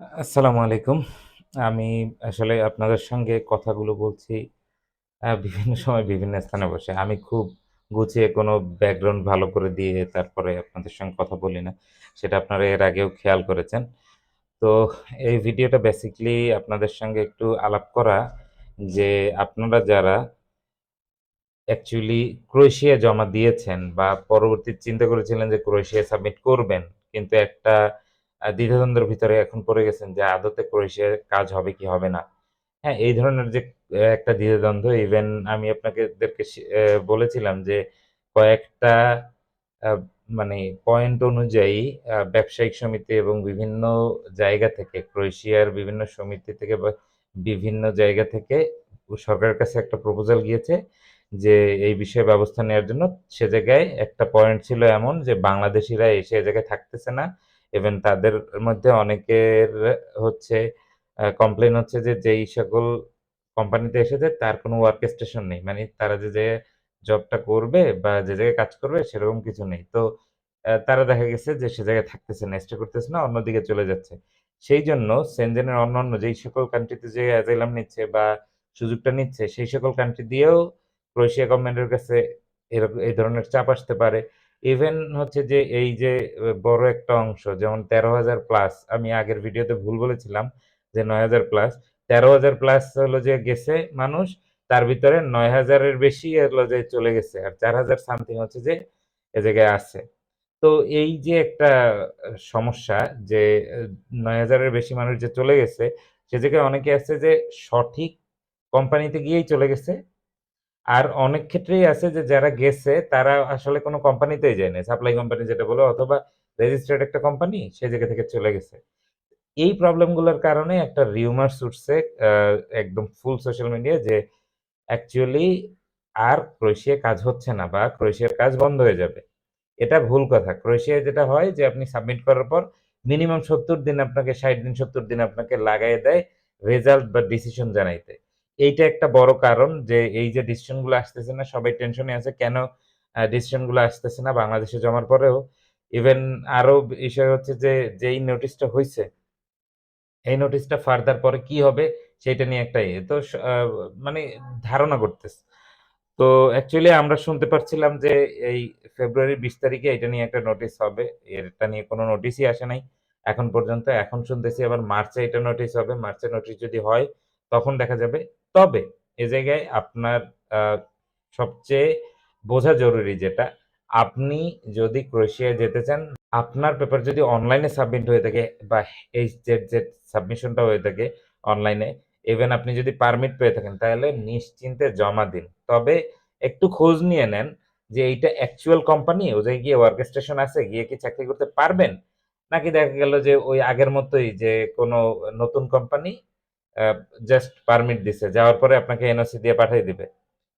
আসসালামু আলাইকুম। আমি আসলে আপনাদের সঙ্গে কথাগুলো বলছি বিভিন্ন সময় বিভিন্ন স্থানে বসে। আমি খুব গুছিয়ে কোনো ব্যাকগ্রাউন্ড ভালো করে দিয়ে তারপরে আপনাদের সঙ্গে কথা বলি না। সেটা আপনারা এর আগেও খেয়াল করেছেন। তো এই ভিডিওটা বেসিক্যালি আপনাদের সঙ্গে একটু আলাপ করা যে আপনারা যারা অ্যাকচুয়ালি ক্রোয়েশিয়া জমা দিয়েছেন বা পরবর্তী চিন্তা করেছিলেন যে ক্রোয়েশিয়া সাবমিট করবেন। কিন্তু একটা দ্বিধাদ্বন্দ্বের ভিতরে এখন পড়ে গেছেন যে আদতে ক্রোয়েশিয়ার কাজ হবে কি হবে না। হ্যাঁ, এই ধরনের যে একটা দ্বিধাদ্বন্দ্ব ইভেন আমি আপনাকে বলেছিলাম যে কয়েকটা মানে পয়েন্ট অনুযায়ী ব্যবসায়িক সমিতি এবং বিভিন্ন জায়গা থেকে ক্রোয়েশিয়ার বিভিন্ন সমিতি থেকে বা বিভিন্ন জায়গা থেকে সরকারের কাছে একটা প্রপোজাল গিয়েছে যে এই বিষয়ে ব্যবস্থা নেওয়ার জন্য। সে জায়গায় একটা পয়েন্ট ছিল এমন যে বাংলাদেশিরা এসে এ জায়গায় থাকতেছে না। ইভেন তাদের মধ্যে অনেকের হচ্ছে কমপ্লেন হচ্ছে যে যেই সকল কোম্পানিতে এসেছে তার কোনো ওয়ার্ক স্টেশন নেই। মানে তারা যে জায়গায় জবটা করবে বা যে জায়গায় কাজ করবে সেরকম কিছু নেই। তো তারা দেখা গেছে যে সে জায়গায় থাকতেছে না, স্টে করতেছে না, অন্যদিকে চলে যাচ্ছে। সেই জন্য সেনজেনের অন্যান্য যেই সকল কান্ট্রিতে যেয়ে অ্যাজাইলাম নিচ্ছে বা সুযোগটা নিচ্ছে সেই সকল কান্ট্রি দিয়েও ক্রোয়েশিয়া গভর্নমেন্টের কাছে এরকম এই ধরনের চাপ আসতে পারে। ইভেন হচ্ছে যে এই যে বড় একটা অংশ যেমন ১৩,০০০ প্লাস আমি আগের ভিডিওতে ভুল বলেছিলাম যে ৯,০০০ প্লাস। ১৩,০০০ প্লাস হলো যে গেছে মানুষ, তার ভিতরে নয় হাজারের বেশি হলো যে চলে গেছে। আর ৪,০০০ সামথিং হচ্ছে যে এ জায়গায় আছে। তো এই যে একটা সমস্যা যে নয় হাজারের বেশি মানুষ যে চলে গেছে, সে জায়গায় অনেকে আছে যে সঠিক কোম্পানিতে গিয়েই চলে গেছে। আর অনেক ক্ষেত্রেই আছে যে যারা গেছে, তারা আসলে কোনো কোম্পানিতেই যায় নাই। সাপ্লাই কোম্পানি যেটা বলে অথবা রেজিস্টার্ড একটা কোম্পানি সে জায়গা থেকে চলে গেছে। এই প্রবলেমগুলোর কারণে একটা রিউমারস উঠছে একদম ফুল সোশ্যাল মিডিয়ায় যে অ্যাকচুয়ালি আর ক্রোয়েশিয়ায় কাজ হচ্ছে না বা ক্রোয়েশিয়ার কাজ বন্ধ হয়ে যাবে। এটা ভুল কথা। ক্রোয়েশিয়ায় যেটা হয় যে আপনি সাবমিট করার পর মিনিমাম ৭০ দিন আপনাকে ৬০ দিন ৭০ দিন আপনাকে লাগাই দেয় রেজাল্ট বা ডিসিশন জানাইতে। এইটা একটা বড় কারণ যে এই যে ডিসিশনগুলো আসতেছে না, সবাই টেনশনে আছে কেন ডিসিশনগুলো আসতেছে না বাংলাদেশে জমার পরেও। ইভেন আরও বিষয় হচ্ছে যে, যেই নোটিশটা হইছে, এই নোটিশটা ফার্দার পরে কি হবে সেটা নিয়ে একটা ইয়ে। তো মানে ধারণা করতেছে। তো অ্যাকচুয়ালি আমরা শুনতে পারছিলাম যে এই ফেব্রুয়ারি বিশ তারিখে এটা নিয়ে একটা নোটিস হবে। এটা নিয়ে কোনো নোটিশই আসে নাই এখন পর্যন্ত। এখন শুনতেছি আবার মার্চে এটা নোটিস হবে। মার্চে নোটিশ যদি হয় তখন দেখা যাবে। তবে এ জায়গায় আপনার সবচেয়ে বোঝা জরুরি যেটা, আপনি যদি ক্রোয়েশিয়ায় যেতে চান, আপনার পেপার যদি অনলাইনে সাবমিট হয়ে থাকে বা এইচ জেড জেড সাবমিশনটা হয়ে থাকে অনলাইনে, ইভেন আপনি যদি পারমিট পেয়ে থাকেন তাহলে নিশ্চিন্তে জমা দিন। তবে একটু খোঁজ নিয়ে নেন যে এইটা অ্যাকচুয়াল কোম্পানি, ও জায়গায় গিয়ে ওয়ার্ক স্টেশন আছে, গিয়ে কি চাকরি করতে পারবেন? নাকি দেখা গেল যে ওই আগের মতোই যে কোনো নতুন কোম্পানি জাস্ট পারমিট দিছে। যাওয়ার পরে আপনাকে এনওসি দিয়ে পাঠায় দিবে।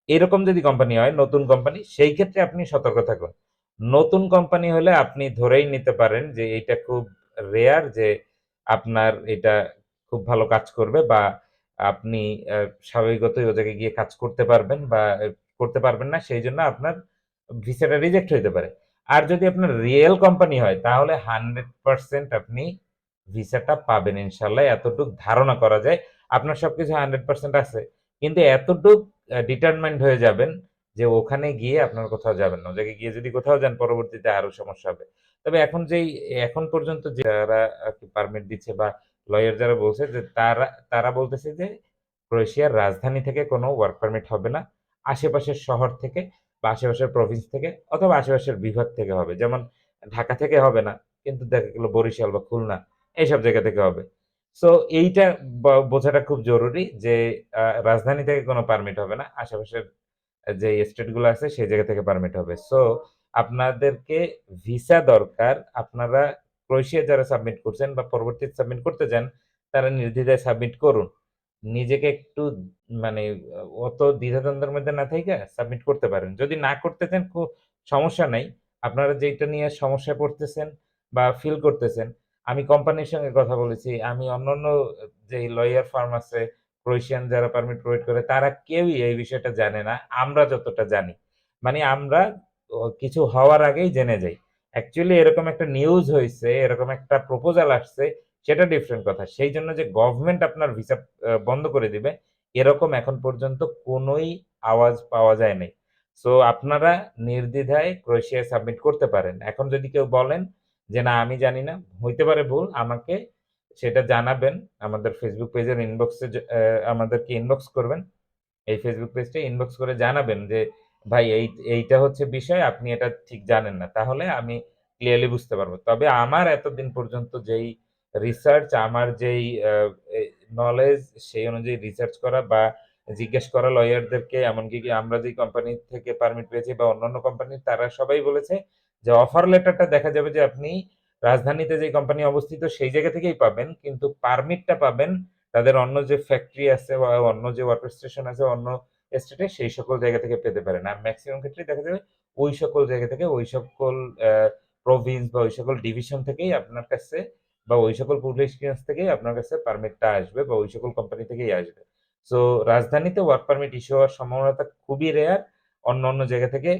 এরকম যদি কোম্পানি হয়, নতুন কোম্পানি, সেই ক্ষেত্রে আপনি সতর্ক থাকুন। নতুন কোম্পানি হলে আপনি ধরেই নিতে পারেন যে এটা খুব রেয়ার যে আপনার এটা খুব ভালো কাজ করবে বা আপনি স্বাভাবিকতই ও জায়গায় গিয়ে কাজ করতে পারবেন বা করতে পারবেন না সেই জন্য আপনার ভিসাটা রিজেক্ট হইতে পারে। আর যদি আপনার রিয়েল কোম্পানি হয় তাহলে 100% আপনি ভিসাটা পাবেন, ইনশাল্লাহ এতটুক ধারণা করা যায়। আপনার সবকিছু 100% আছে। কিন্তু এতটুক আ ডিটারমাইন্ড হয়ে যাবেন যে ওখানে গিয়ে আপনার কোথাও যাবেন না। জায়গায় গিয়ে যদি কোথাও যান, পরবর্তীতে আরও সমস্যা হবে। তবে এখন যেই, এখন পর্যন্ত যারা পারমিট দিচ্ছে বা লয়ার যারা বলছে যে তারা তারা বলতেছে যে ক্রোয়েশিয়ার রাজধানী থেকে কোনো ওয়ার্ক পারমিট হবে না। আশেপাশের শহর থেকে বা আশেপাশের প্রভিন্স থেকে অথবা আশেপাশের বিভাগ থেকে হবে। যেমন ঢাকা থেকে হবে না। কিন্তু দেখা গেল বরিশাল বা খুলনা এইসব জায়গা থেকে হবে। সো এইটা বোঝাটা খুব জরুরি যে রাজধানী থেকে কোনো পারমিট হবে না। আশেপাশের যে স্টেটগুলো আছে সেই জায়গা থেকে পারমিট হবে। সো আপনাদেরকে ভিসা দরকার। আপনারা ক্রোয়েশিয়া যারা সাবমিট করছেন বা পরবর্তীতে সাবমিট করতে চান, তারা নির্দ্বিধায় সাবমিট করুন। নিজেকে একটু মানে অত দ্বিধাদ্বন্দ্বের মধ্যে না থাইকা সাবমিট করতে পারেন। যদি না করতে চান কো সমস্যা নাই। আপনারা যেইটা নিয়ে সমস্যায় পড়তেছেন বা ফিল করতেছেন, আমি কোম্পানির সঙ্গে কথা বলেছি। আমি অন্যান্য যে লয়ার ফার্ম আছে, ক্রোয়েশিয়ান যারা পারমিট প্রোভাইড করে তারা কেউই এই বিষয়টা জানে না। আমরা যতটা জানি। মানে আমরা কিছু হওয়ার আগেই জেনে যাই। অ্যাকচুয়ালি এরকম একটা নিউজ হয়েছে এরকম একটা প্রপোজাল আসছে। সেটা ডিফারেন্ট কথা। সেই জন্য যে গভর্নমেন্ট আপনার ভিসা বন্ধ করে দিবে, এরকম এখন পর্যন্ত কোনোই আওয়াজ পাওয়া যায় নাই। সো আপনারা নির্দ্বিধায় ক্রোয়েশিয়ায় সাবমিট করতে পারেন। এখন যদি কেউ বলেন যে, "না আমি জানি না," হইতে পারে ভুল। আমাকে সেটা জানাবেন। আমাদের ফেসবুক পেজের ইনবক্সে আমাদেরকে ইনবক্স করবেন। এই ফেসবুক পেজটা ইনবক্স করে জানাবেন যে, "ভাই এই এইটা হচ্ছে বিষয়, আপনি এটা ঠিক জানেন না।" তাহলে আমি ক্লিয়ারলি বুঝতে পারব তবে আমার এতদিন পর্যন্ত যেই রিসার্চ, আমার যেই নলেজ সেই অনুযায়ী রিসার্চ করা বা জিজ্ঞেস করা লয়ারদেরকে এমনকি আমরা যেই কোম্পানি থেকে পারমিট পেয়েছি বা অন্যান্য কোম্পানি তারা সবাই বলেছে যে, অফার লেটারটা দেখা যাবে যে আপনি রাজধানীতে যে কোম্পানি অবস্থিত সেই জায়গা থেকেই পাবেন। কিন্তু পারমিটটা পাবেন তাদের অন্য যে ফ্যাক্টরি আছে বা অন্য যে ওয়াটার স্টেশন আছে অন্য স্টেটে সেই সকল জায়গা থেকে পেতে পারেন। আর ম্যাক্সিমাম ক্ষেত্রে দেখা যাবে ওই সকল জায়গা থেকে ওই সকল প্রভিন্স বা ওই সকল ডিভিশন থেকেই আপনার কাছে বা ওই সকল পুলিশ ক্লিয়ারেন্স থেকেই আপনার কাছে পারমিটটা আসবে বা ওই সকল কোম্পানি থেকেই আসবে। সো রাজধানীতে ওয়ার্ক পারমিট ইস্যু হওয়ার সম্ভাবনাটা খুবই রেয়ার। অন্য, অন্য জায়গা থেকে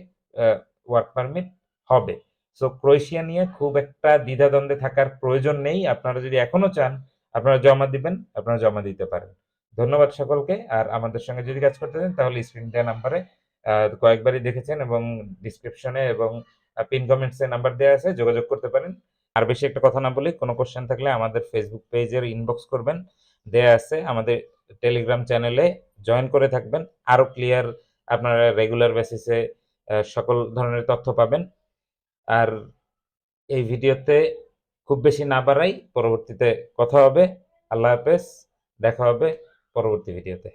ওয়ার্ক পারমিট হবে। সো ক্রোয়েশিয়া নিয়ে খুব একটা দ্বিধাদ্বন্দ্বে থাকার প্রয়োজন নেই। আপনারা যদি এখনও চান আপনারা জমা দিবেন, আপনারা জমা দিতে পারেন। ধন্যবাদ সকলকে। আর আমাদের সঙ্গে যদি কাজ করতে চান তাহলে স্ক্রিন দেয়া নাম্বারে কয়েকবারই দেখেছেন এবং ডিসক্রিপশনে এবং পিন কমেন্টস নাম্বার দেওয়া আছে যোগাযোগ করতে পারেন। আর বেশি একটা কথা না বলি, কোনো কোয়েশ্চেন থাকলে আমাদের ফেসবুক পেজের ইনবক্স করবেন। দেয়া আছে। আমাদের টেলিগ্রাম চ্যানেলে জয়েন করে থাকবেন। আরও ক্লিয়ার আপনারা রেগুলার বেসিসে সকল ধরনের তথ্য পাবেন। আর এই ভিডিওতে খুব বেশি না বাড়াই, পরবর্তীতে কথা হবে। আল্লাহ হাফেজ। দেখা হবে পরবর্তী ভিডিওতে।